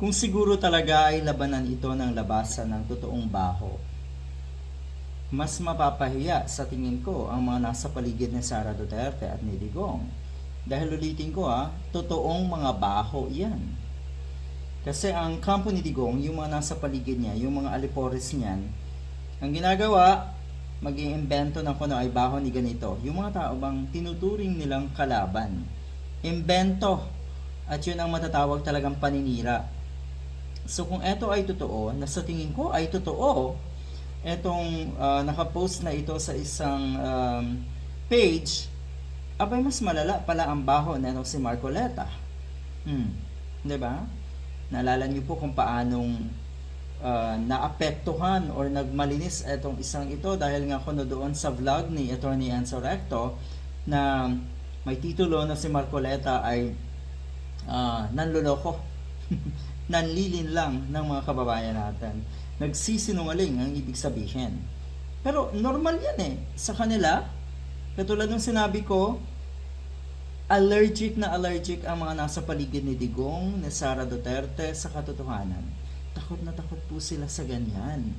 kung siguro talaga ay labanan ito ng labasan ng totoong baho. Mas mapapahiya sa tingin ko ang mga nasa paligid ni Sara Duterte at ni Digong. Dahil ulitin ko ah, totoong mga baho yan. Kasi ang kampo ni Digong, yung mga nasa paligid niya, yung mga alipores niyan, ang ginagawa, mag iimbento ng kuno ay baho ni ganito. Yung mga tao bang tinuturing nilang kalaban. Imbento. At yun ang matatawag talagang paninira. So kung ito ay totoo, na sa tingin ko ay totoo, etong ah, nakapost na ito sa isang um, page, abay mas malala pala ang baho na si Marcoleta. Hmm. ba? Naalala niyo po kung paanong uh, naapektuhan or nagmalinis etong isang ito dahil nga kuno doon sa vlog ni Attorney Enzo Recto na may titulo na si Marcoleta ay uh, nanloloko. Nanlilin lang ng mga kababayan natin. Nagsisinungaling ang ibig sabihin. Pero normal yan eh. Sa kanila, katulad ng sinabi ko, allergic na allergic ang mga nasa paligid ni Digong, ni Sara Duterte sa katotohanan. Takot na takot po sila sa ganyan.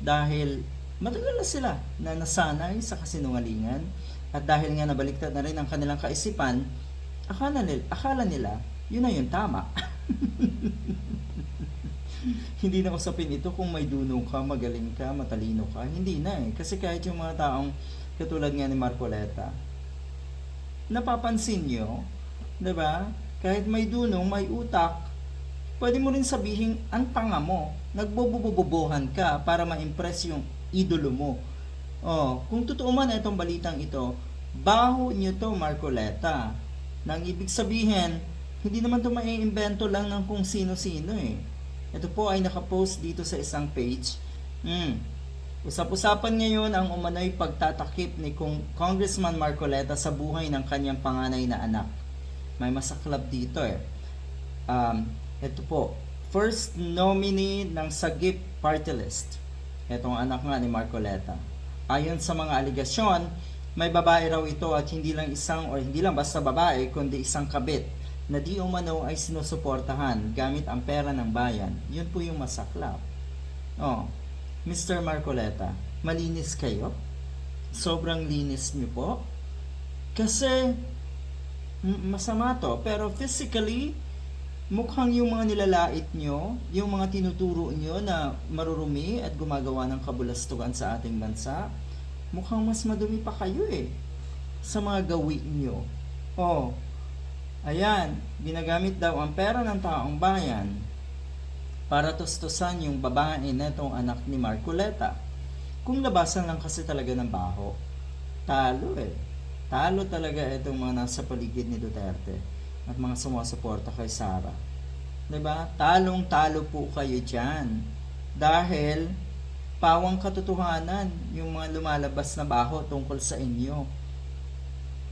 Dahil matagal na sila na nasanay sa kasinungalingan at dahil nga nabaliktad na rin ang kanilang kaisipan, akala nila, akala nila yun na yung tama. Hindi na usapin ito kung may dunong ka, magaling ka, matalino ka. Hindi na eh. Kasi kahit yung mga taong katulad nga ni Marcoleta, napapansin nyo, 'di ba? Kahit may dunong, may utak, pwede mo rin sabihin, ang tanga mo, nagbobobobobohan ka para ma-impress yung idolo mo. Oh, kung totoo man itong balitang ito, baho nyo to Marcoleta. Nang ibig sabihin, hindi naman to maiimbento lang ng kung sino-sino eh. Ito po ay nakapost dito sa isang page. Hmm. Usap-usapan ngayon ang umano'y pagtatakip ni Kong Congressman Marcoleta sa buhay ng kanyang panganay na anak. May masaklap dito eh. Um, ito po, first nominee ng Sagip Party List. Itong anak nga ni Marcoleta. Ayon sa mga aligasyon, may babae raw ito at hindi lang isang or hindi lang basta babae kundi isang kabit na di umano ay sinusuportahan gamit ang pera ng bayan. Yun po yung masaklap. Oh, Mr. Marcoleta, malinis kayo? Sobrang linis niyo po? Kasi masama to, pero physically mukhang yung mga nilalait nyo, yung mga tinuturo nyo na marurumi at gumagawa ng kabulastugan sa ating bansa, mukhang mas madumi pa kayo eh sa mga gawi nyo. Oh, ayan, ginagamit daw ang pera ng taong bayan para tustusan yung babae na itong anak ni Marcoleta. Kung labasan lang kasi talaga ng baho, talo eh. Talo talaga itong mga nasa paligid ni Duterte at mga sumusuporta kay Sara. ba? Talong-talo po kayo diyan. Dahil pawang katotohanan yung mga lumalabas na baho tungkol sa inyo.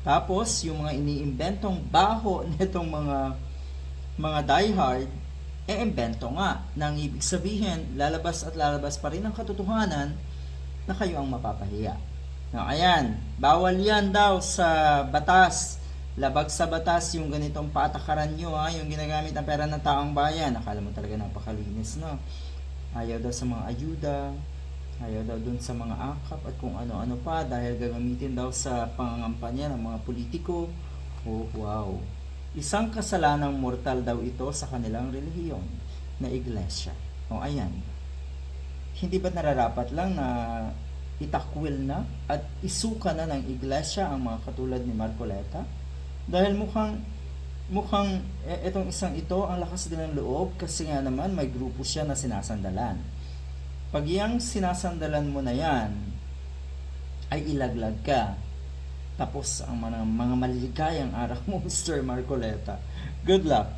Tapos yung mga iniimbentong baho nitong mga mga diehard eh imbento nga nang ibig sabihin lalabas at lalabas pa rin ang katotohanan na kayo ang mapapahiya. Now, ayan, bawal yan daw sa batas labag sa batas yung ganitong patakaran nyo ha, yung ginagamit ang pera ng taong bayan. Akala mo talaga napakalinis, no? Ayaw daw sa mga ayuda, ayaw daw dun sa mga akap at kung ano-ano pa dahil gagamitin daw sa pangangampanya ng mga politiko. Oh, wow. Isang kasalanang mortal daw ito sa kanilang relihiyon na iglesia. O, ayan. Hindi ba nararapat lang na itakwil na at isuka na ng iglesia ang mga katulad ni Marcoleta? Dahil mukhang mukhang e- etong isang ito ang lakas din ng loob kasi nga naman may grupo siya na sinasandalan. Pag yang sinasandalan mo na yan, ay ilaglag ka. Tapos ang mga, mga maligayang araw mo, Mr. Marcoleta. Good luck.